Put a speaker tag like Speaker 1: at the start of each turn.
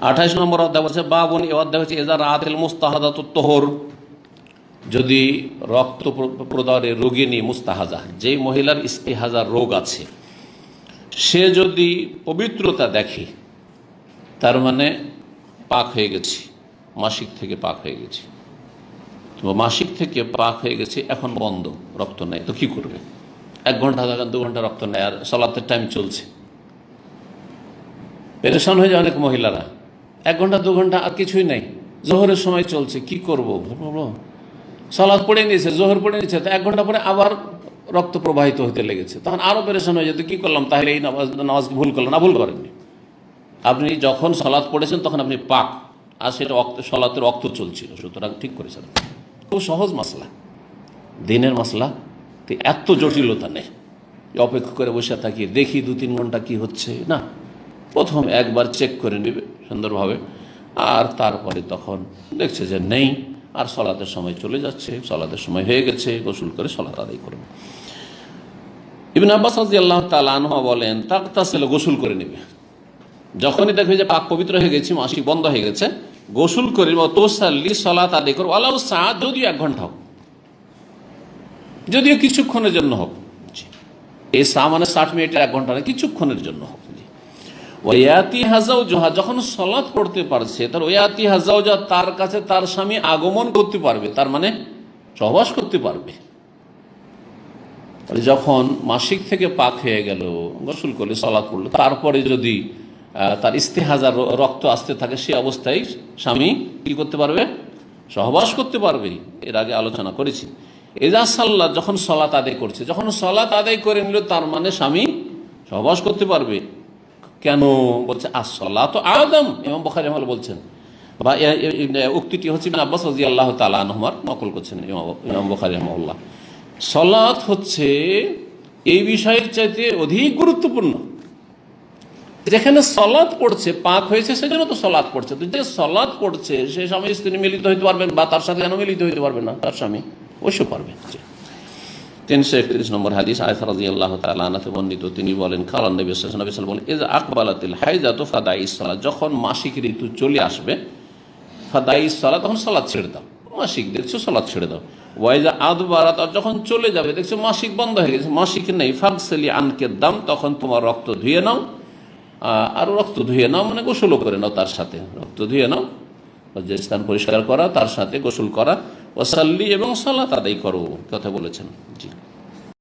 Speaker 1: আঠাইশ নম্বর অধ্যায় বলছে, বাবন এ অধ্যায় হচ্ছে, এজা রাতেল মুস্তাহাদা তোহর। যদি রক্ত প্র- প্রদানের রোগিনী মুস্তাহাজা, যেই মহিলার ইস্তিহাজার রোগ আছে, সে যদি পবিত্রতা দেখে, তার মানে পাক হয়ে গেছে, মাসিক থেকে পাক হয়ে গেছে। মাসিক থেকে পাক হয়ে গেছে, এখন বন্ধ, রক্ত নেয় তো কি করবে? এক ঘণ্টা ঘণ্টা দু ঘণ্টা রক্ত নেয় আর সলাতের টাইম চলছে। পেরেশান হয়ে যায় অনেক মহিলারা। এক ঘণ্টা, দু ঘণ্টা আর কিছুই নাই। জোহরের সময় চলছে, কি করব? সলাদ পড়ে নিয়েছে, জোহর পড়ে নিয়েছে, তো এক ঘণ্টা পরে আবার রক্ত প্রবাহিত হতে লেগেছে। তখন আরও পেরেশান হয়ে যেত, কী করলাম? তাহলে এই নামাজ নামাজ ভুল করলাম। না, ভুল করেননি। আপনি যখন সলাদ পড়েছেন, তখন আপনি পাক। আর সেটা সলাতের রক্ত চলছিল, সুতরাং ঠিক করেছেন। খুব সহজ মশলা দিনের মশলা তো এত জটিলতা নেই। অপেক্ষা করে বসে থাকি, দেখি দু তিন ঘণ্টা কি হচ্ছে, না। প্রথম একবার চেক করে নেবে। সুন্দরভাবে। আর তারপরে তখন দেখছে যে নেই, আর সলাতের সময় চলে যাচ্ছে, সলাতের সময় হয়ে গেছে, গোসল করে সলাত আদায় করবে। ইবিন আব্বাস আল্লাহ তালানহা বলেন তাক তাসলে গোসল করে নেবে। যখনই দেখবে যে পাক পবিত্র হয়ে গেছি, মাসিক বন্ধ হয়ে গেছে, গোসল করে তোসাল্লি সলাত আদায় করব। আল্লাহ সাত যদিও এক ঘণ্টা হোক। যদিও কিছুক্ষণের জন্য হোক। এই সা মানে ষাট মিনিটের এক ঘণ্টা না কিছুক্ষণের জন্য হোক। ওয়াতি হাজাও জোহা যখন সলাৎ পড়তে পারছে, তার ওয়াতি হাজাও যা তার কাছে তার স্বামী আগমন করতে পারবে, তার মানে সহবাস করতে পারবে। যখন মাসিক থেকে পাক হয়ে গেল, গোসল করলে, সলাৎ পড়ল, তারপরে যদি তার ইস্তেহাজার রক্ত আসতে থাকে, সে অবস্থায় স্বামী কি করতে পারবে? সহবাস করতে পারবে। এর আগে আলোচনা করেছি। এজা সাল্লাহ যখন সলাত আদায় করছে, যখন সলাত আদায় করে নিল, তার মানে স্বামী সহবাস করতে পারবে। কেন বলছে আসল্লাহ তো আদম ইমাম বখারি আমল বলছেন। বা উক্তিটি হচ্ছে আব্বাস রাজি আল্লাহ তালা নকল করছেন ইমাম- বখারি রহমাল্লাহ সলাৎ হচ্ছে এই বিষয়ের চাইতে অধিক গুরুত্বপূর্ণ। যেখানে সলাৎ পড়ছে, পাক হয়েছে, সেজন্য তো সলাৎ পড়ছে। তো যে সলাৎ পড়ছে, সে স্বামী স্ত্রী মিলিত হইতে পারবেন বা তার সাথে যেন মিলিত হইতে পারবে না? তার স্বামী অবশ্যই পারবেন। তিনশো একত্রিশ নম্বর হাদিস আয়সা রাজি আল্লাহ তালানাতে বর্ণিত। তিনি বলেন খালান নবী নবী বলেন এজ আকবালাতিল তো ফাদা ইসলা যখন মাসিক ঋতু চলে আসবে, ফাদা ইসলা তখন সলাদ ছেড়ে দাও। মাসিক দেখছ সলাদ ছেড়ে দাও। ওয়াইজা আদ বারাত যখন চলে যাবে, দেখছ মাসিক বন্ধ হয়ে গেছে, মাসিক নেই। ফাগসেলি আনকে দাম, তখন তোমার রক্ত ধুয়ে নাও। আর রক্ত ধুয়ে নাও মানে গোসলও করে নাও তার সাথে। রক্ত ধুয়ে নাও যে স্থান পরিষ্কার করা, তার সাথে গোসল করা। ওসাল্লি এবং সালাত আদায় করো কথা বলেছেন। জি।